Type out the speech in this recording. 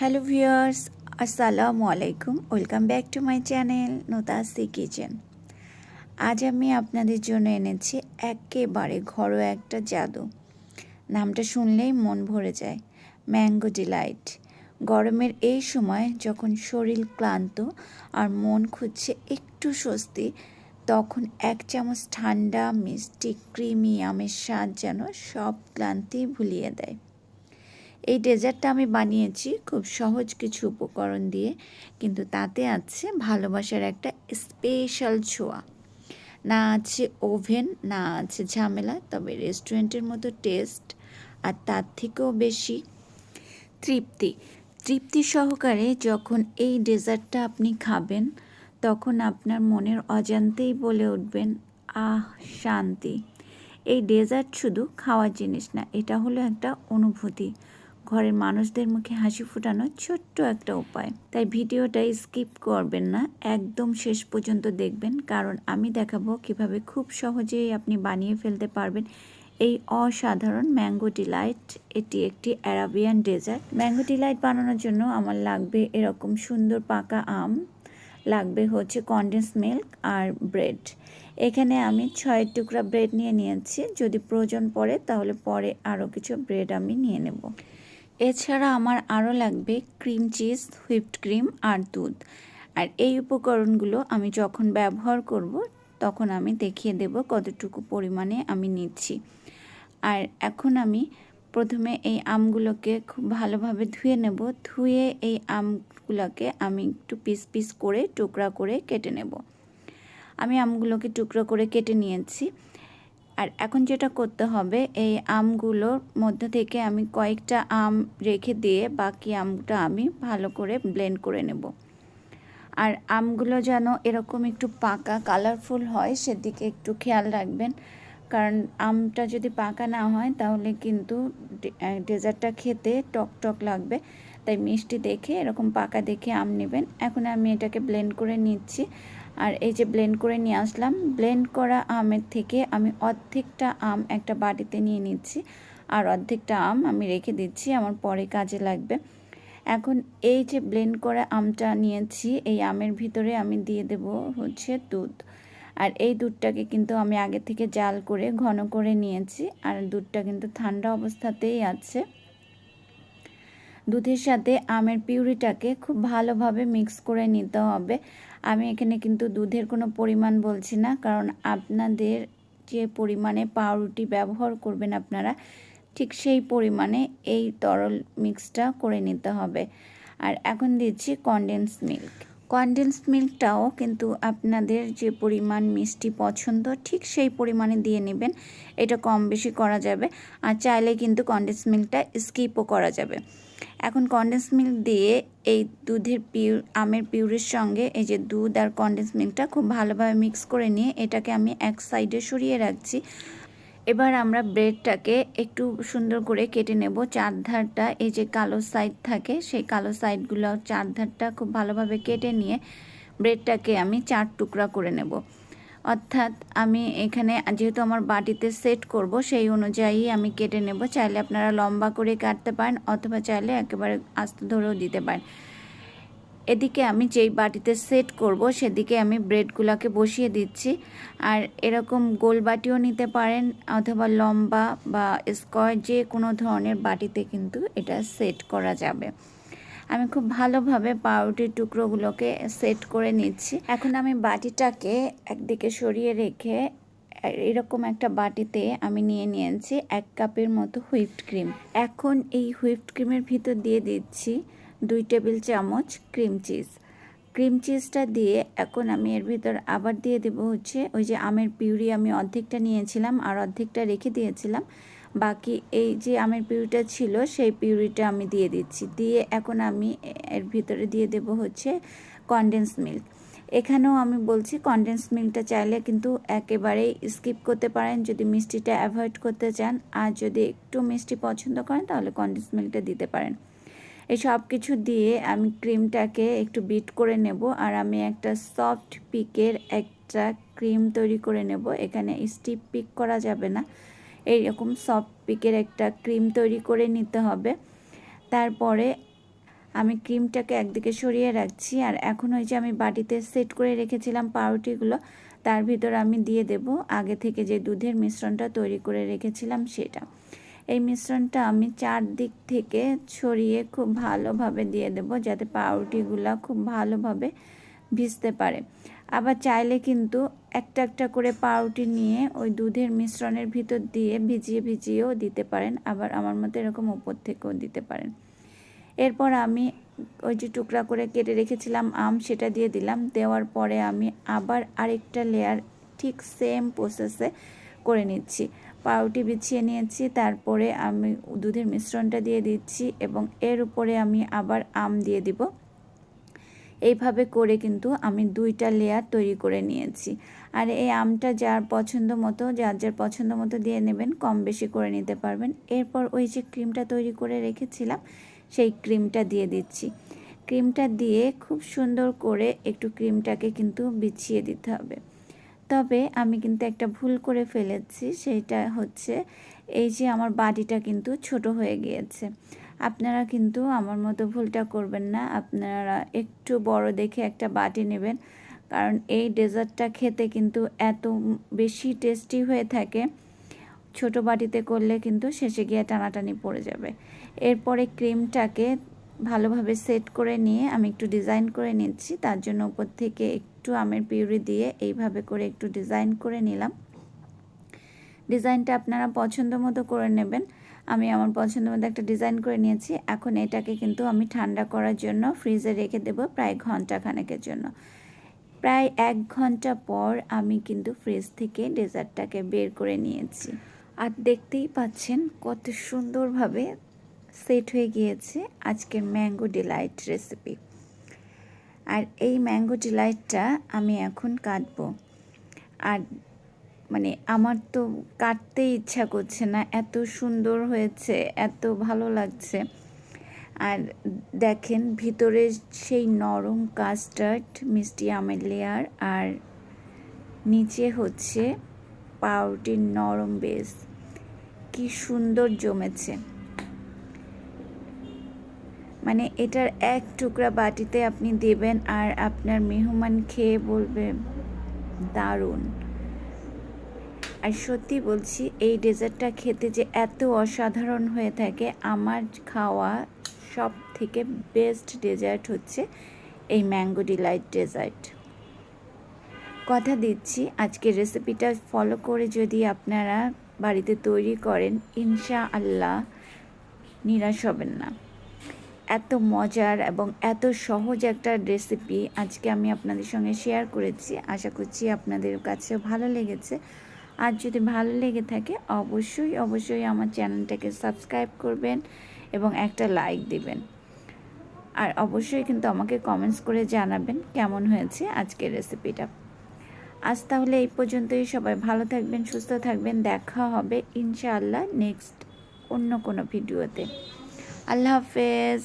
Hello viewers, আসসালামু আলাইকুম। Welcome back to my channel নোতাসি kitchen. আজ আমি আপনাদের জন্য এনেছি একেবারে ঘরোয়া একটা জাদু। নামটা শুনলেই মন ভরে যায়, ম্যাঙ্গো ডিলাইট। গরমের এই সময় যখন শরীর ক্লান্ত আর মন খুঁজছে একটু স্বস্তি, তখন এক চামচ ঠান্ডা মিষ্টি ক্রিমি আমের স্বাদ যেন সব ক্লান্তি ভুলিয়ে দেয়। এই ডেজার্টটা আমি বানিয়েছি খুব সহজ কিছু উপকরণ দিয়ে, কিন্তু তাতে আছে ভালোবাসার একটা স্পেশাল ছোঁয়া। না আছে ওভেন, না আছে ঝামেলা, তবে রেস্টুরেন্টের মতো টেস্ট আর তার থেকেও বেশি তৃপ্তি। তৃপ্তি সহকারে যখন এই ডেজার্টটা আপনি খাবেন, তখন আপনার মনের অজান্তেই বলে উঠবেন, আহ, শান্তি। এই ডেজার্ট শুধু খাওয়ার জিনিস না, এটা হলো একটা অনুভূতি। ঘরের মানুষদের মুখে হাসি ফোটানোর ছোট্ট একটা উপায়। তাই ভিডিওটা স্কিপ করবেন না, একদম শেষ পর্যন্ত দেখবেন, কারণ আমি দেখাবো কীভাবে খুব সহজেই আপনি বানিয়ে ফেলতে পারবেন এই অসাধারণ ম্যাঙ্গো ডিলাইট এটি একটি অ্যারাবিয়ান ডেজার্ট। ম্যাঙ্গো ডিলাইট বানানোর জন্য আমার লাগবে এরকম সুন্দর পাকা আম, লাগবে হচ্ছে কন্ডেন্স মিল্ক আর ব্রেড এখানে আমি ছয় টুকরা ব্রেড নিয়ে নিয়েছি। যদি প্রয়োজন পড়ে তাহলে পরে আরও কিছু ব্রেড আমি নিয়ে নেব। এছাড়া আমার আরও লাগবে ক্রিম চিজ, হুইপড ক্রিম আর দুধ। আর এই উপকরণগুলো আমি যখন ব্যবহার করব, তখন আমি দেখিয়ে দেব কতটুকু পরিমাণে আমি নিচ্ছি। আর এখন আমি প্রথমে এই আমগুলোকে খুব ভালোভাবে ধুয়ে নেব। ধুয়ে এই আমগুলোকে আমি একটু পিস পিস করে, টুকরা করে কেটে নেব। আমি আমগুলোকে টুকরো করে কেটে নিয়েছি। আর এখন যেটা করতে হবে, এই আমগুলোর মধ্যে থেকে আমি কয়েকটা আম রেখে দিয়ে বাকি আমটা আমি ভালো করে ব্লেন্ড করে নেব। আর আমগুলো যেন এরকম একটু পাকা কালারফুল হয়, সেদিকে একটু খেয়াল রাখবেন। কারণ আমটা যদি পাকা না হয়, তাহলে কিন্তু ডেজার্টটা খেতে টক টক লাগবে। তাই মিষ্টি দেখে, এরকম পাকা দেখে আম নেবেন। এখন আমি এটাকে ব্লেন্ড করে নিচ্ছি। আর এই যে ব্লেন্ড করে নিয়ে আসলাম। ব্লেন্ড করা আমের থেকে আমি অর্ধেকটা আম একটা বাটিতে নিয়ে নিচ্ছি। আর অর্ধেকটা আম আমি রেখে দিচ্ছি, আমার পরে কাজে লাগবে। এখন এই যে ব্লেন্ড করা আমটা নিয়েছি, এই আমের ভিতরে আমি দিয়ে দেব হচ্ছে দুধ। আর এই দুধটাকে কিন্তু আমি আগে থেকে জাল করে, ঘন করে নিয়েছি। আর দুধটা কিন্তু ঠান্ডা অবস্থাতেই আছে। দুধের সাথে আমের পিউরিটাকে খুব ভালোভাবে মিক্স করে নিতে হবে। আমি এখানে কিন্তু দুধের কোনো পরিমাণ বলছি না, কারণ আপনাদের যে পরিমাণে পাউরুটি ব্যবহার করবেন আপনারা, ঠিক সেই পরিমাণে এই তরল মিক্সটা করে নিতে হবে। আর এখন দিচ্ছি কন্ডেন্স মিল্ক কনডেন্স মিল্কটাও কিন্তু আপনাদের যে পরিমাণ মিষ্টি পছন্দ, ঠিক সেই পরিমাণে দিয়ে নেবেন। এটা কম বেশি করা যাবে। আর চাইলে কিন্তু কনডেন্স মিল্কটা স্কিপও করা যাবে। এখন কন্ডেন্স মিল্ক দিয়ে এই দুধের পিউর আমের পিউরের সঙ্গে এই যে দুধ আর কন্ডেন্স মিল্কটা খুব ভালোভাবে মিক্স করে নিয়ে এটাকে আমি এক সাইডে সরিয়ে রাখছি। এবার আমরা ব্রেডটাকে একটু সুন্দর করে কেটে নেব। চারধারটা, এই যে কালো সাইড থাকে, সেই কালো সাইডগুলো চারধারটা খুব ভালোভাবে কেটে নিয়ে ব্রেডটাকে আমি চার টুকরা করে নেব। অর্থাৎ আমি এখানে যেহেতু আমার বাটিতে সেট করব, সেই অনুযায়ী আমি কেটে নেব। চাইলে আপনারা লম্বা করে কাটতে পারেন, অথবা চাইলে একেবারে আস্তে ধরেও দিতে পারেন। এদিকে আমি যেই বাটিতে সেট করব, সেদিকে আমি ব্রেডগুলোকে বসিয়ে দিচ্ছি। আর এরকম গোল বাটিও নিতে পারেন, অথবা লম্বা বা স্কোয়ার যে কোনো ধরনের বাটিতে কিন্তু এটা সেট করা যাবে। আমি খুব ভালোভাবে পাউরুটির টুকরোগুলোকে সেট করে নিচ্ছি। এখন আমি বাটিটাকে একদিকে সরিয়ে রেখে এরকম একটা বাটিতে আমি নিয়ে নিয়েছি এক কাপের মতো হুইপড ক্রিম এখন এই হুইপড ক্রিমের ভিতর দিয়ে দিচ্ছি দুই টেবিল চামচ ক্রিম চিজ। ক্রিম চিজটা দিয়ে এখন আমি এর ভিতর আবার দিয়ে দেবো হচ্ছে ওই যে আমের পিউরি আমি অর্ধেকটা নিয়েছিলাম আর অর্ধেকটা রেখে দিয়েছিলাম। বাকি এই যে আমের পিউরিটা ছিল সেই পিউরিটা আমি দিয়ে দিচ্ছি। দিয়ে এখন আমি এর ভিতরে দিয়ে দেব হচ্ছে কনডেন্স মিল্ক এখানেও আমি বলছি কনডেন্স মিল্কটা চাইলে কিন্তু একেবারেই স্কিপ করতে পারেন। যদি মিষ্টিটা অ্যাভয়েড করতে চান আর যদি একটু মিষ্টি পছন্দ করেন তাহলে কনডেন্স মিল্কটা দিতে পারেন। সব কিছু দিয়ে আমি ক্রিমটাকে একটু বিট করে নেব আর আমি একটা সফট পিকের একটা ক্রিম তৈরি করে নেব। এখানে স্টিপ পিক করা যাবে না। এইরকম সফট পিকের একটা ক্রিম তৈরি করে নিতে হবে। তারপরে আমি ক্রিমটাকে একদিকে সরিয়ে রাখছি আর এখন ওই যে আমি বাটিতে সেট করে রেখেছিলাম পাউরুটিগুলো, তার ভিতর আমি দিয়ে দেব। আগে থেকে যে দুধের মিশ্রণটা তৈরি করে রেখেছিলাম সেটা। এই মিশ্রণটা আমি চারদিক থেকে ছড়িয়ে খুব ভালোভাবে দিয়ে দেব, যাতে পাউরুটিগুলো খুব ভালোভাবে ভিজতে পারে। আবার চাইলে কিন্তু একটা একটা করে পাউরুটি নিয়ে ওই দুধের মিশ্রণের ভিতর দিয়ে ভিজিয়ে ভিজিয়েও দিতে পারেন, আবার আমার মতো এরকম উপর থেকেও দিতে পারেন। এরপর আমি ওই যে টুকরা করে কেটে রেখেছিলাম আম, সেটা দিয়ে দিলাম। দেওয়ার পরে আমি আবার আরেকটা লেয়ার ঠিক সেম প্রসেসে করে নিচ্ছি। পাউরুটি বিছিয়ে নিয়েছি, তারপরে আমি দুধের মিশ্রণটা দিয়ে দিচ্ছি এবং এর উপরে আমি আবার আম দিয়ে দিব। এইভাবে করে কিন্তু আমি দুইটা লেয়ার তৈরি করে নিয়েছি। আর এই আমটা যার পছন্দ মতো, যার যার পছন্দ মতো দিয়ে নেবেন, কম বেশি করে নিতে পারবেন। এরপর ওই যে ক্রিমটা তৈরি করে রেখেছিলাম, সেই ক্রিমটা দিয়ে দিচ্ছি। ক্রিমটা দিয়ে খুব সুন্দর করে একটু ক্রিমটাকে কিন্তু বিছিয়ে দিতে হবে। তবে আমি কিন্তু একটা ভুল করে ফেলেছি, সেইটা হচ্ছে এই যে আমার বাটিটা কিন্তু ছোট হয়ে গিয়েছে। আপনারা কিন্তু আমার মতো ভুলটা করবেন না, আপনারা একটু বড় দেখে একটা বাটি নেবেন, কারণ এই ডেজার্টটা খেতে কিন্তু এত বেশি টেস্টি হয়ে থাকে, ছোট বাটিতে করলে কিন্তু শেষে গিয়ে টানাটানি পড়ে যাবে। এরপরে ক্রিমটাকে ভালোভাবে সেট করে নিয়ে আমি একটু ডিজাইন করে নিচ্ছি, তার জন্য উপর থেকে একটু আমের পিউরি দিয়ে এইভাবে করে একটু ডিজাইন করে নিলাম। ডিজাইনটা আপনারা পছন্দ মতো করে নেবেন। আমি আমার পছন্দ মতো একটা ডিজাইন করে নিয়েছি। এখন এটাকে কিন্তু আমি ঠান্ডা করার জন্য ফ্রিজে রেখে দেবো প্রায় ঘণ্টা খানেকের জন্য। প্রায় এক ঘণ্টা পর আমি কিন্তু ফ্রিজ থেকে ডেজার্টটাকে বের করে নিয়েছি। আর দেখতেই পাচ্ছেন কত সুন্দরভাবে সেট হয়ে গিয়েছে আজকের ম্যাঙ্গো ডিলাইট রেসিপি। আর এই ম্যাঙ্গো ডিলাইটটা আমি এখন কাটবো। আর মানে আমার তো কাটতেই ইচ্ছা করছে না, এত সুন্দর হয়েছে, এত ভালো লাগছে। আর দেখেন ভিতরে সেই নরম কাস্টার্ড মিষ্টি আমের লেয়ার আর নিচে হচ্ছে পাউরুটির নরম বেস কি সুন্দর জমেছে। মানে এটার এক টুকরা বাটিতে আপনি দেবেন আর আপনার মেহমান খেয়ে বলবে, দারুণ। আর সত্যি বলছি, এই ডেজার্টটা খেতে যে এত অসাধারণ হয়ে থাকে, আমার খাওয়া সব থেকে বেস্ট ডেজার্ট হচ্ছে এই ম্যাঙ্গো ডিলাইট ডেজার্ট। কথা দিচ্ছি, আজকের রেসিপিটা ফলো করে যদি আপনারা বাড়িতে তৈরি করেন ইনশা আল্লাহ নিরাশ হবেন না। এত মজার এবং এত সহজ একটা রেসিপি আজকে আমি আপনাদের সঙ্গে শেয়ার করেছি। আশা করছি আপনাদের কাছে ভালো লেগেছে। আর যদি ভালো লেগে থাকে, অবশ্যই অবশ্যই আমার চ্যানেলটাকে সাবস্ক্রাইব করবেন এবং একটা লাইক দিবেন। আর অবশ্যই কিন্তু আমাকে কমেন্টস করে জানাবেন কেমন হয়েছে আজকের রেসিপিটা আজ তাহলে এই পর্যন্তই। সবাই ভালো থাকবেন, সুস্থ থাকবেন। দেখা হবে ইনশাআল্লাহ নেক্সট অন্য কোনো ভিডিওতে আল্লাহ হাফেজ।